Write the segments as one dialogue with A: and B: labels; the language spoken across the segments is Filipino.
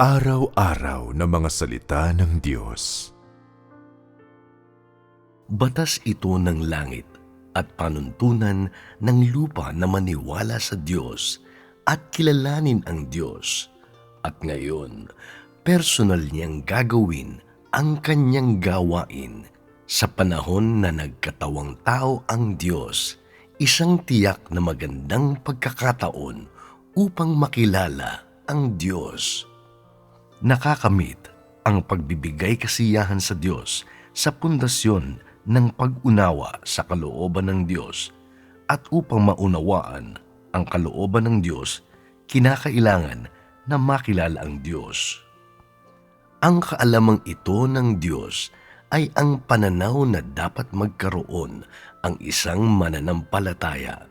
A: Araw-araw na mga salita ng Diyos.
B: Batas ito ng langit at panuntunan ng lupa na maniwala sa Diyos at kilalanin ang Diyos. At ngayon, personal niyang gagawin ang kanyang gawain sa panahon na nagkatawang tao ang Diyos, isang tiyak na magandang pagkakataon upang makilala ang Diyos nakakamit ang pagbibigay kasiyahan sa Diyos sa pundasyon ng pag-unawa sa kalooban ng Diyos at upang maunawaan ang kalooban ng Diyos, kinakailangan na makilala ang Diyos. Ang kaalamang ito ng Diyos ay ang pananaw na dapat magkaroon ang isang mananampalataya.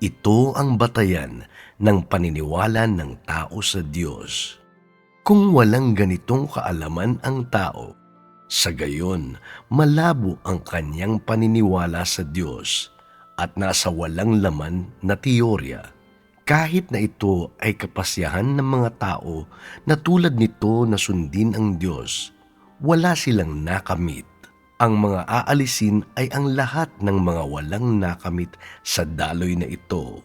B: Ito ang batayan ng paniniwala ng tao sa Diyos. Kung walang ganitong kaalaman ang tao, sa gayon malabo ang kanyang paniniwala sa Diyos at nasa walang laman na teorya. Kahit na ito ay kapasyahan ng mga tao na tulad nito na sundin ang Diyos, wala silang nakamit. Ang mga aalisin ay ang lahat ng mga walang nakamit sa daloy na ito.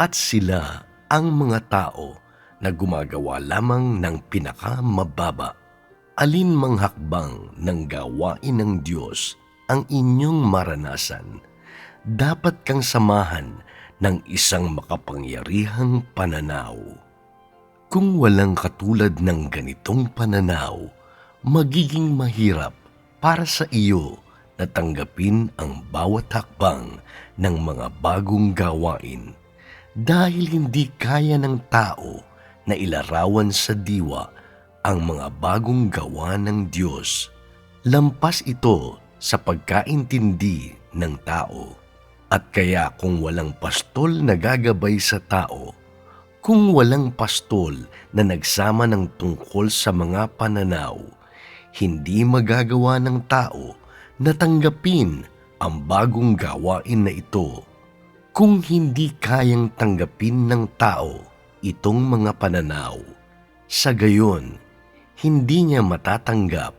B: At sila ang mga tao na gumagawa lamang ng pinakamababa. Alin mang hakbang ng gawain ng Diyos ang inyong maranasan, dapat kang samahan ng isang makapangyarihang pananaw. Kung walang katulad ng ganitong pananaw, magiging mahirap para sa iyo na tanggapin ang bawat hakbang ng mga bagong gawain dahil hindi kaya ng tao na ilarawan sa diwa ang mga bagong gawa ng Diyos. Lampas ito sa pagkaintindi ng tao. At kaya kung walang pastol na gagabay sa tao, kung walang pastol na nagsama ng tungkol sa mga pananaw, hindi magagawa ng tao na tanggapin ang bagong gawain na ito. Kung hindi kayang tanggapin ng tao itong mga pananaw. Sa gayon, hindi niya matatanggap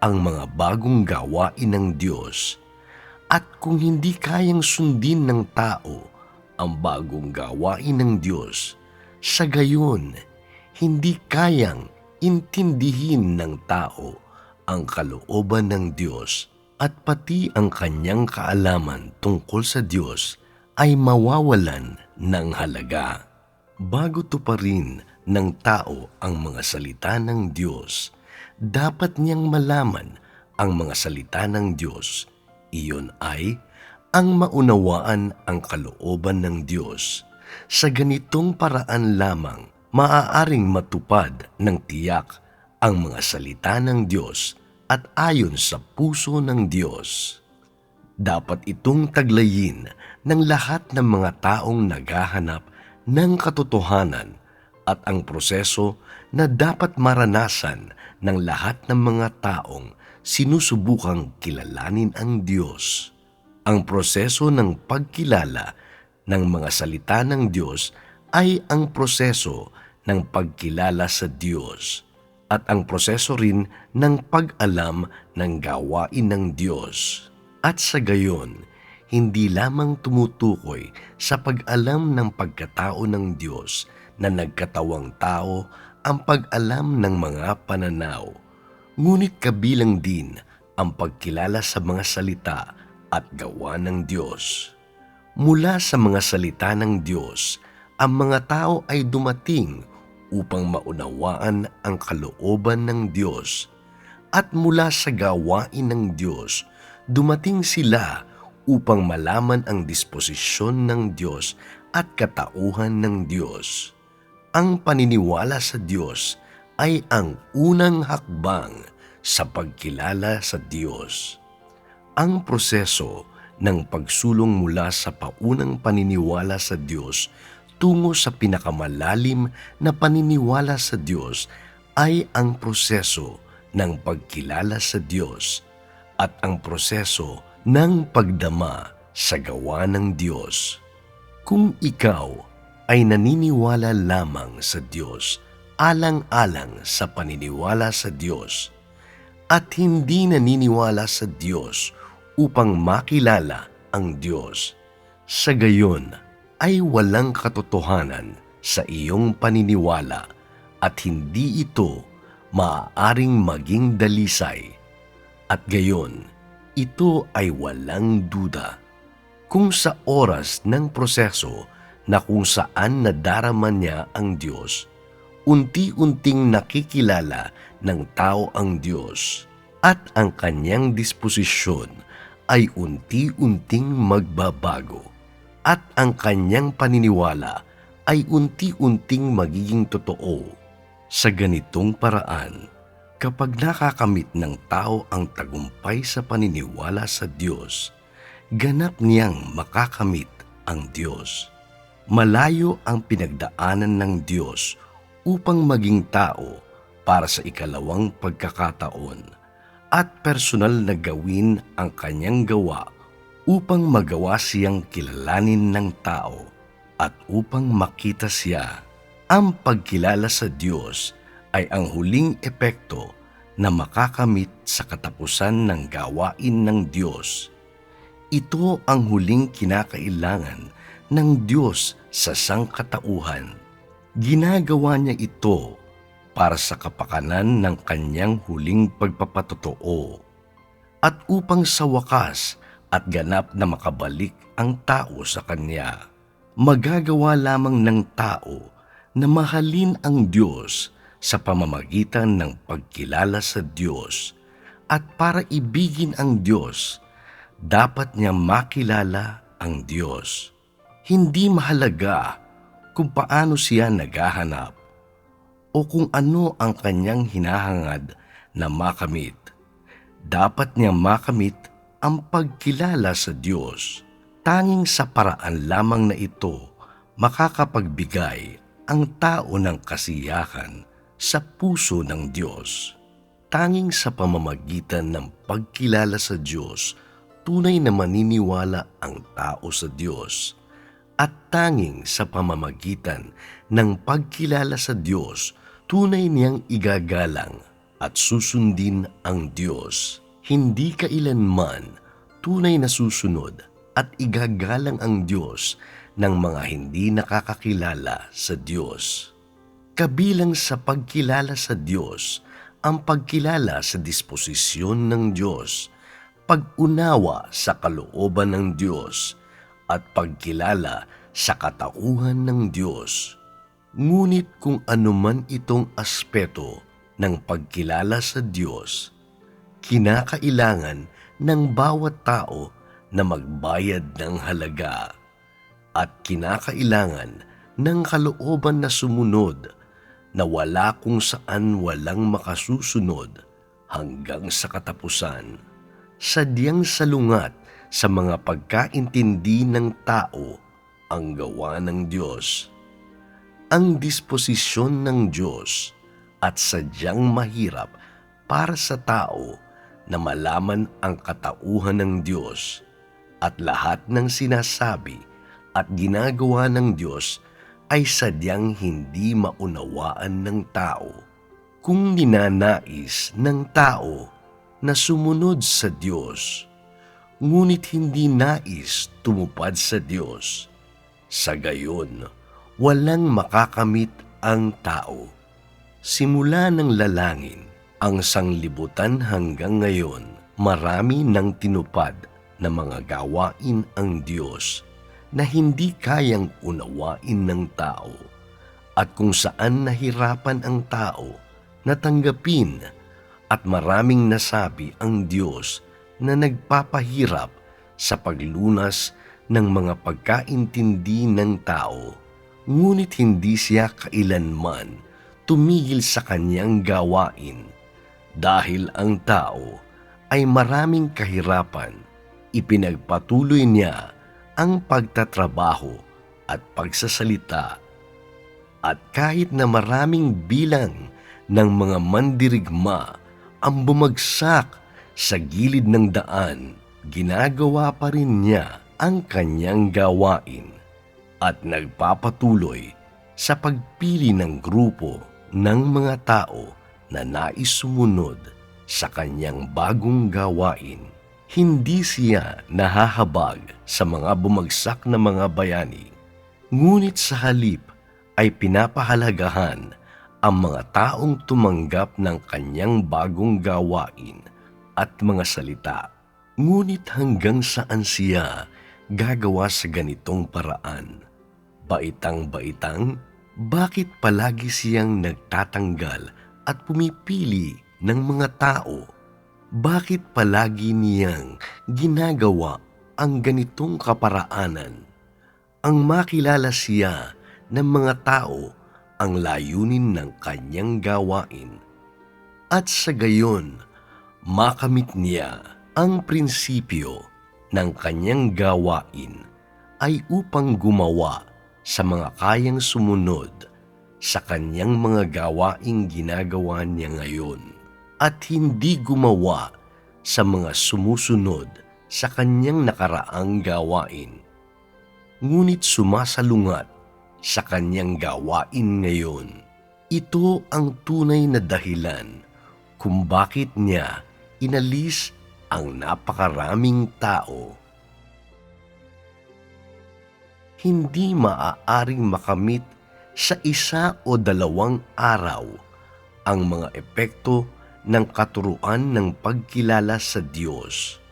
B: ang mga bagong gawain ng Diyos. At kung hindi kayang sundin ng tao ang bagong gawain ng Diyos, sa gayon, hindi kayang intindihin ng tao ang kalooban ng Diyos at pati ang kanyang kaalaman tungkol sa Diyos ay mawawalan ng halaga bago tuparin ng tao ang mga salita ng Diyos, dapat niyang malaman ang mga salita ng Diyos. Iyon ay ang maunawaan ang kalooban ng Diyos. Sa ganitong paraan lamang, maaaring matupad ng tiyak ang mga salita ng Diyos at ayon sa puso ng Diyos. Dapat itong taglayin ng lahat ng mga taong naghahanap ng katotohanan at ang proseso na dapat maranasan ng lahat ng mga taong sinusubukang kilalanin ang Diyos. Ang proseso ng pagkilala ng mga salita ng Diyos ay ang proseso ng pagkilala sa Diyos at ang proseso rin ng pag-alam ng gawain ng Diyos. At sa gayon, hindi lamang tumutukoy sa pag-alam ng pagkatao ng Diyos na nagkatawang tao ang pag-alam ng mga pananaw, ngunit kabilang din ang pagkilala sa mga salita at gawa ng Diyos. Mula sa mga salita ng Diyos, ang mga tao ay dumating upang maunawaan ang kalooban ng Diyos. At mula sa gawain ng Diyos, dumating sila upang malaman ang disposisyon ng Diyos at katauhan ng Diyos. Ang paniniwala sa Diyos ay ang unang hakbang sa pagkilala sa Diyos. Ang proseso ng pagsulong mula sa paunang paniniwala sa Diyos tungo sa pinakamalalim na paniniwala sa Diyos ay ang proseso ng pagkilala sa Diyos at ang proseso ng pagdama sa gawa ng Diyos. Kung ikaw ay naniniwala lamang sa Diyos alang-alang sa paniniwala sa Diyos at hindi naniniwala sa Diyos upang makilala ang Diyos. Sa gayon ay walang katotohanan sa iyong paniniwala at hindi ito maaaring maging dalisay. At gayon, ito ay walang duda. Kung sa oras ng proseso na kung saan nadarama niya ang Diyos, unti-unting nakikilala ng tao ang Diyos at ang kanyang disposisyon ay unti-unting magbabago at ang kanyang paniniwala ay unti-unting magiging totoo. Sa ganitong paraan, kapag nakakamit ng tao ang tagumpay sa paniniwala sa Diyos, ganap niyang makakamit ang Diyos. Malayo ang pinagdaanan ng Diyos upang maging tao para sa ikalawang pagkakataon at personal na gawin ang kanyang gawa upang magawa siyang kilalanin ng tao at upang makita siya. Ang pagkilala sa Diyos ay ang huling epekto na makakamit sa katapusan ng gawain ng Diyos. Ito ang huling kinakailangan ng Diyos sa sangkatauhan. Ginagawa niya ito para sa kapakanan ng kanyang huling pagpapatotoo at upang sa wakas at ganap na makabalik ang tao sa kanya. Magagawa lamang ng tao na mahalin ang Diyos sa pamamagitan ng pagkilala sa Diyos at para ibigin ang Diyos, dapat niya makilala ang Diyos. Hindi mahalaga kung paano siya naghahanap o kung ano ang kanyang hinahangad na makamit. Dapat niya makamit ang pagkilala sa Diyos. Tanging sa paraan lamang na ito makakapagbigay ang tao ng kasiyahan sa puso ng Diyos. Tanging sa pamamagitan ng pagkilala sa Diyos, tunay na maniniwala ang tao sa Diyos. At tanging sa pamamagitan ng pagkilala sa Diyos, tunay niyang igagalang at susundin ang Diyos. Hindi kailanman tunay na susunod at igagalang ang Diyos ng mga hindi nakakakilala sa Diyos. Kabilang sa pagkilala sa Diyos ang pagkilala sa disposisyon ng Diyos, pag-unawa sa kalooban ng Diyos, at pagkilala sa katauhan ng Diyos. Ngunit kung anuman itong aspeto ng pagkilala sa Diyos, kinakailangan ng bawat tao na magbayad ng halaga at kinakailangan ng kalooban na sumunod na wala kung saan walang makasusunod hanggang sa katapusan. Sadyang salungat sa mga pagkaintindi ng tao ang gawa ng Diyos. Ang disposisyon ng Diyos at sadyang mahirap para sa tao na malaman ang katauhan ng Diyos at lahat ng sinasabi at ginagawa ng Diyos ay sadyang hindi maunawaan ng tao. Kung ninanais ng tao na sumunod sa Diyos, ngunit hindi nais tumupad sa Diyos, sa gayon, walang makakamit ang tao. Simula ng lalangin, ang sanglibutan hanggang ngayon, marami nang tinupad na mga gawain ang Diyos na hindi kayang unawain ng tao at kung saan nahirapan ang tao na tanggapin at maraming nasabi ang Diyos na nagpapahirap sa paglunas ng mga pagkaintindi ng tao, ngunit hindi siya kailanman tumigil sa kanyang gawain dahil ang tao ay maraming kahirapan. Ipinagpatuloy niya ang pagtatrabaho at pagsasalita. At kahit na maraming bilang ng mga mandirigma ang bumagsak sa gilid ng daan, ginagawa pa rin niya ang kanyang gawain at nagpapatuloy sa pagpili ng grupo ng mga tao na nais sumunod sa kanyang bagong gawain. Hindi siya nahahabag sa mga bumagsak na mga bayani, ngunit sa halip ay pinapahalagahan ang mga taong tumanggap ng kanyang bagong gawain at mga salita. Ngunit hanggang saan siya gagawa sa ganitong paraan? Baitang-baitang, bakit palagi siyang nagtatanggal at pumipili ng mga tao? Bakit palagi niyang ginagawa ang ganitong kaparaanan? Ang makilala siya ng mga tao ang layunin ng kanyang gawain at sa gayon makamit niya ang prinsipyo ng kanyang gawain ay upang gumawa sa mga kayang sumunod sa kanyang mga gawaing ginagawa niya ngayon at hindi gumawa sa mga sumusunod sa kanyang nakaraang gawain. Ngunit sumasalungat sa kanyang gawain ngayon. Ito ang tunay na dahilan kung bakit niya inalis ang napakaraming tao. Hindi maaaring makamit sa isa o dalawang araw ang mga epekto ng katuruan ng pagkilala sa Diyos.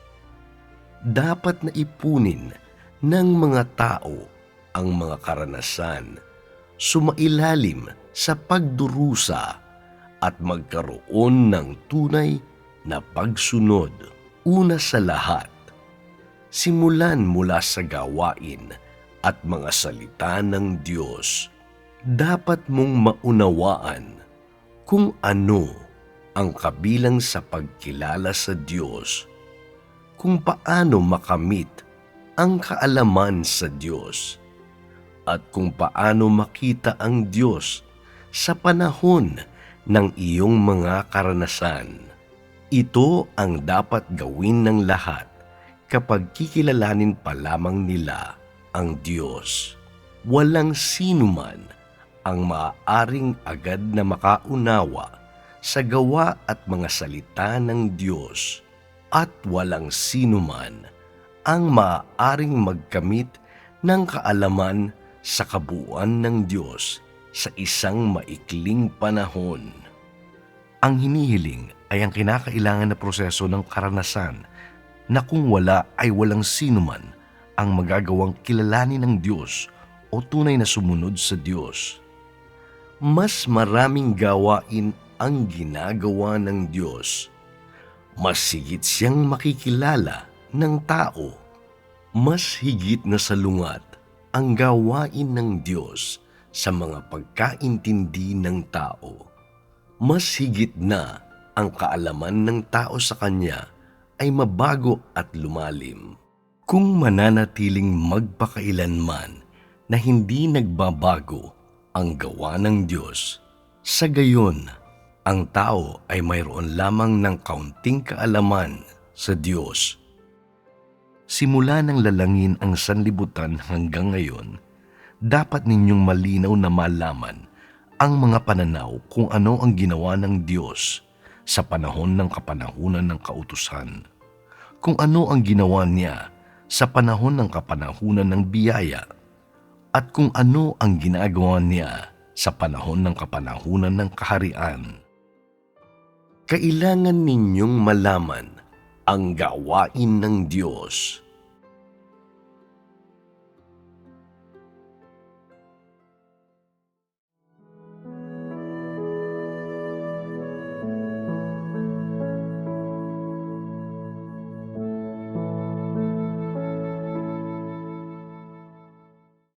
B: Dapat na ipunin ng mga tao ang mga karanasan, sumailalim sa pagdurusa at magkaroon ng tunay na pagsunod. Una sa lahat, simulan mula sa gawain at mga salita ng Diyos. Dapat mong maunawaan kung ano ang kabilang sa pagkilala sa Diyos, kung paano makamit ang kaalaman sa Diyos, at kung paano makita ang Diyos sa panahon ng iyong mga karanasan. Ito ang dapat gawin ng lahat kapag kikilalanin pa lamang nila ang Diyos. Walang sino man ang maaaring agad na makaunawa sa gawa at mga salita ng Diyos at walang sino man ang maaaring magkamit ng kaalaman sa kabuuan ng Diyos sa isang maikling panahon. Ang hinihiling ay ang kinakailangan na proseso ng karanasan na kung wala ay walang sino man ang magagawang kilalanin ng Diyos o tunay na sumunod sa Diyos. Mas maraming gawain ang ginagawa ng Diyos. Mas higit siyang makikilala ng tao. Mas higit na salungat ang gawain ng Diyos sa mga pagkaintindi ng tao. Mas higit na ang kaalaman ng tao sa Kanya ay mabago at lumalim. Kung mananatiling magpakailanman na hindi nagbabago ang gawa ng Diyos, sa gayon, ang tao ay mayroon lamang ng kaunting kaalaman sa Diyos. Simula ng lalangin ang sanlibutan hanggang ngayon, dapat ninyong malinaw na malaman ang mga pananaw kung ano ang ginawa ng Diyos sa panahon ng kapanahunan ng kautusan, kung ano ang ginawa niya sa panahon ng kapanahunan ng biyaya, at kung ano ang ginagawa niya sa panahon ng kapanahunan ng kaharian. Kailangan ninyong malaman ang gawain ng Diyos